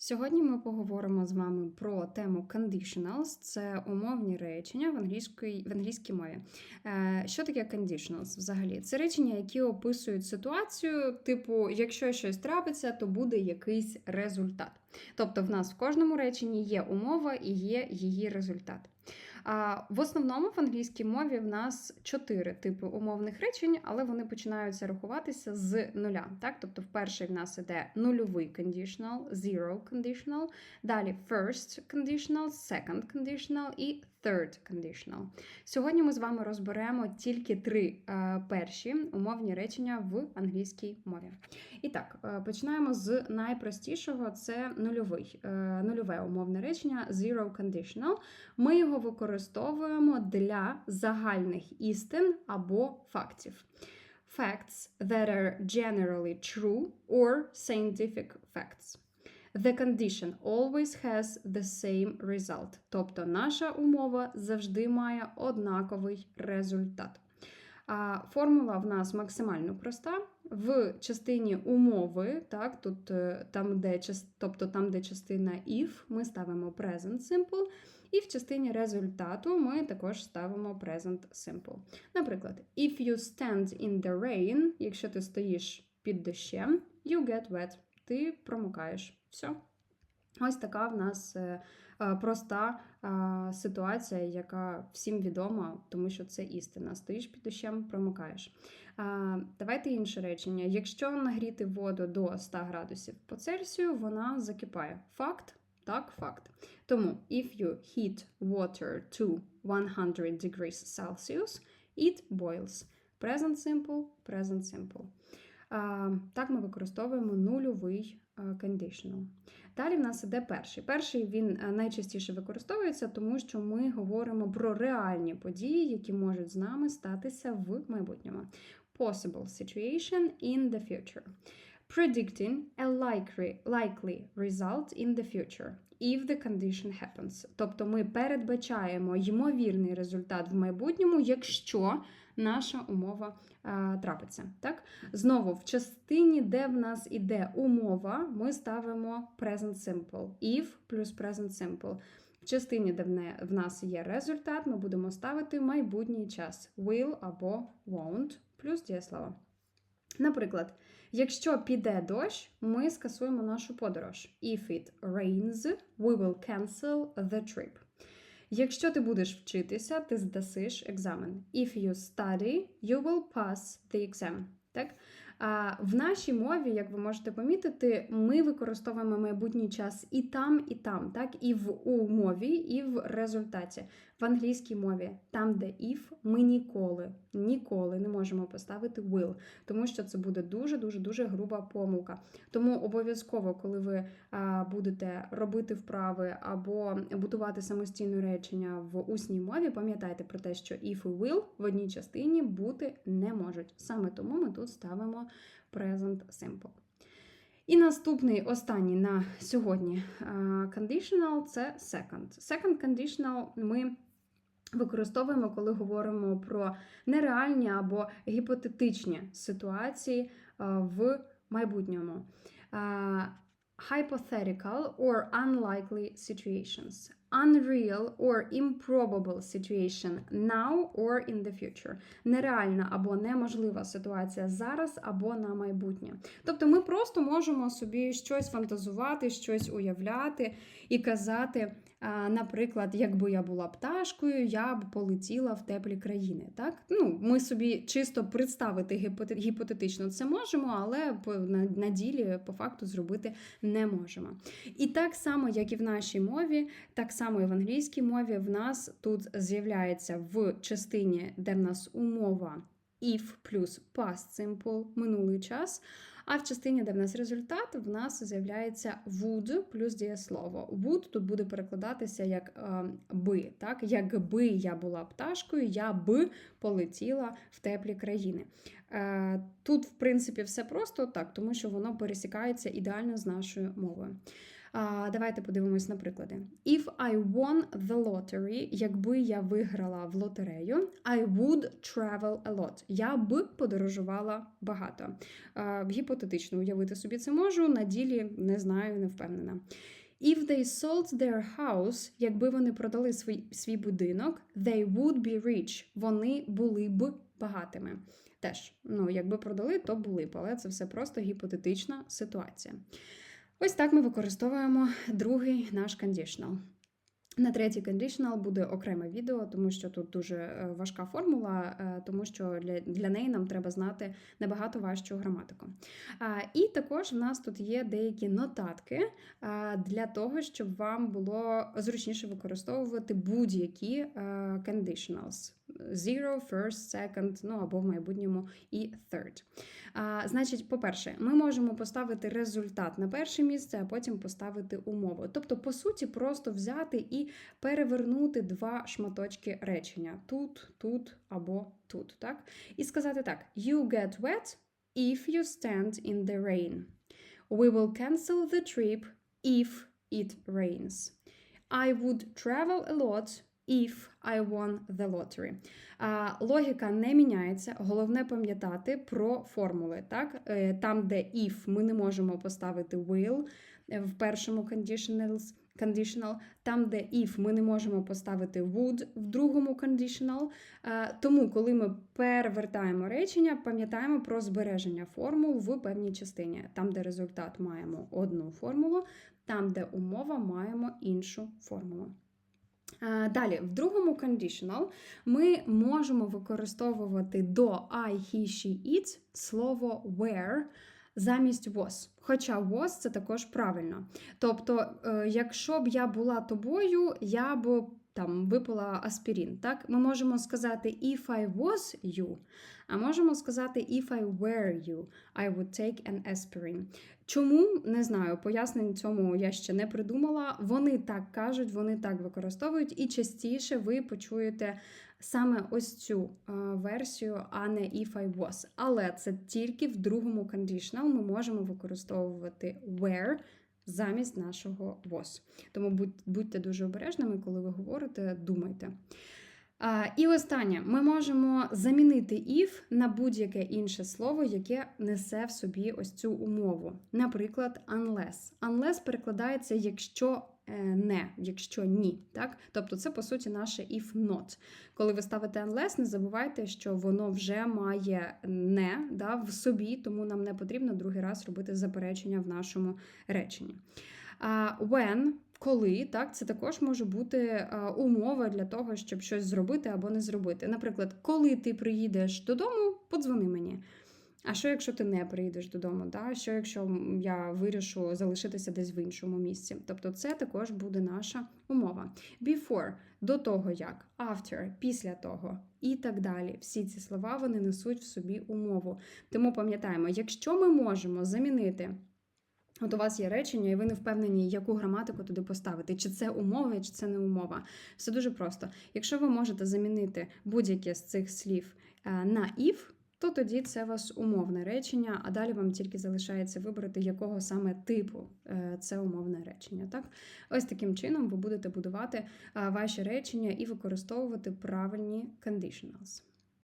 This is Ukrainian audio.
Сьогодні ми поговоримо з вами про тему conditionals. Це умовні речення в англійській, в англійській мові. Е, Що таке conditionals взагалі? Це речення, які описують ситуацію, типу, якщо щось трапиться, то буде якийсь результат. Тобто, в нас в кожному реченні є умова і є її результат. В основному в англійській мові в нас чотири типи умовних речень, але вони починаються рахуватися з нуля. Так? Тобто, в перший в нас іде нульовий conditional, zero conditional, далі first conditional, second conditional і third conditional. Сьогодні ми з вами розберемо тільки три е, перші умовні речення в англійській мові. І так, е, починаємо з найпростішого: це нульовий, е, нульове умовне речення zero conditional. Ми його використовуємо для загальних істин або фактів. Facts that are generally true or scientific facts. The condition always has the same result. Тобто наша умова завжди має однаковий результат. А формула в нас максимально проста. В частині умови, так, тут е, там, де, тобто там, де частина if, ми ставимо present simple, і в частині результату ми також ставимо present simple. Наприклад, if you stand in the rain, якщо ти стоїш під дощем, you get wet, ти промокаєш. Все. Ось така в нас е, е, проста е, ситуація, яка всім відома, тому що це істина. Стоїш під дощем, промокаєш. А, Давайте інше речення. Якщо нагріти воду до 100 градусів по Цельсію, вона закипає. Факт? Так, факт. Тому, if you heat water to 100 degrees Celsius, it boils. Present simple, present simple. А, Так ми використовуємо нульовий а, conditional. Далі в нас іде перший. Перший він е, найчастіше використовується, тому що ми говоримо про реальні події, які можуть з нами статися в майбутньому. Possible situation in the future. Predicting a likely, likely result in the future. If the condition happens. Тобто ми передбачаємо ймовірний результат в майбутньому, якщо наша умова е, трапиться. Так? Знову в частині, де в нас іде умова, ми ставимо present simple. If плюс present simple. В частині, де в нас є результат, ми будемо ставити майбутній час will або won't плюс дієслово. Наприклад, якщо піде дощ, ми скасуємо нашу подорож. If it rains, we will cancel the trip. Якщо ти будеш вчитися, ти здасиш екзамен. If you study, you will pass the exam. Так? А в нашій мові, як ви можете помітити, ми використовуємо майбутній час і там, і там, так? І в умові, і в результаті. В англійській мові, там, де if, ми ніколи, ніколи не можемо поставити will, тому що це буде дуже-дуже дуже груба помилка. Тому обов'язково, коли ви будете робити вправи або будувати самостійне речення в усній мові, пам'ятайте про те, що if і will в одній частині бути не можуть. Саме тому ми тут ставимо present simple. І наступний, останній на сьогодні conditional це second. Second conditional ми використовуємо, коли говоримо про нереальні або гіпотетичні ситуації в майбутньому. Hypothetical or unlikely situations. Unreal or improbable situation now or in the future. Нереальна або неможлива ситуація зараз або на майбутнє. Тобто ми просто можемо собі щось фантазувати, щось уявляти і казати, наприклад, якби я була пташкою, я б полетіла в теплі країни. Так? Ну, Ми собі чисто представити гіпотетично це можемо, але на, ділі по факту зробити не можемо. І так само, як і в нашій мові, так само і в англійській мові, в нас тут з'являється в частині, де в нас умова if плюс past simple минулий час. А в частині, де в нас результат, в нас з'являється would плюс дієслово. Would тут буде перекладатися як е, би. Так? Якби я була пташкою, я би полетіла в теплі країни. Е, тут, в принципі, все просто так, тому що воно пересікається ідеально з нашою мовою. Давайте подивимось на приклади. If I won the lottery, якби я виграла в лотерею, I would travel a lot. Я б подорожувала багато. Гіпотетично уявити собі це можу, на ділі не знаю, не впевнена. If they sold their house, якби вони продали свій, свій будинок, they would be rich. Вони були б багатими. Теж, ну, якби продали, то були б, але це все просто гіпотетична ситуація. Ось так ми використовуємо другий наш conditional. На третій conditional буде окреме відео, тому що тут дуже е, важка формула, е, тому що для, для неї нам треба знати набагато важчу граматику. І також в нас тут є деякі нотатки для того, щоб вам було зручніше використовувати будь-які е, conditionals. Zero, first, second, ну або в майбутньому і third. А, Значить, по-перше, ми можемо поставити результат на перше місце, а потім поставити умову. Тобто, по суті, просто взяти і перевернути два шматочки речення: тут, тут або тут. так? І сказати так: You get wet if you stand in the rain. We will cancel the trip if it rains. I would travel a lot if I won the lottery. А, логіка не міняється. Головне пам'ятати про формули. Так? Е, Там, де if ми не можемо поставити will в першому conditionals, conditional, там, де if ми не можемо поставити would в другому conditional. Тому, коли ми перевертаємо речення, пам'ятаємо про збереження формул в певній частині. Там, де результат маємо одну формулу, там, де умова маємо іншу формулу. Далі, в другому conditional ми можемо використовувати до I, he, she, it слово where замість was. Хоча was це також правильно. Тобто, е, якщо б я була тобою, я б там випила аспірин. Так? Ми можемо сказати if I was you, а можемо сказати if I were you, I would take an aspirin. Чому не знаю, пояснень цьому я ще не придумала. Вони так кажуть, вони так використовують, і частіше ви почуєте саме ось цю е, версію, а не if I was. Але це тільки в другому conditional ми можемо використовувати where замість нашого was. Тому будь, будьте дуже обережними, коли ви говорите, думайте. І останнє, ми можемо замінити if на будь-яке інше слово, яке несе в собі ось цю умову. Наприклад, unless. Unless перекладається, якщо е, не, якщо ні. Так? Тобто це, по суті, наше if not. Коли ви ставите unless, не забувайте, що воно вже має не да, в собі, тому нам не потрібно другий раз робити заперечення в нашому реченні. When коли так, це також може бути е, умова для того, щоб щось зробити або не зробити. Наприклад, коли ти приїдеш додому, подзвони мені. А що, якщо ти не приїдеш додому? Да? Що якщо я вирішу залишитися десь в іншому місці? Тобто, це також буде наша умова. Before до того як, after, після того і так далі. Всі ці слова вони несуть в собі умову. Тому пам'ятаємо, якщо ми можемо замінити. От у вас є речення, і ви не впевнені, яку граматику туди поставити, чи це умова, чи це не умова. Все дуже просто. Якщо ви можете замінити будь-яке з цих слів е, на if, то тоді це у вас умовне речення, а далі вам тільки залишається вибрати, якого саме типу е, це умовне речення. Так? Ось таким чином ви будете будувати е, ваші речення і використовувати правильні conditionals.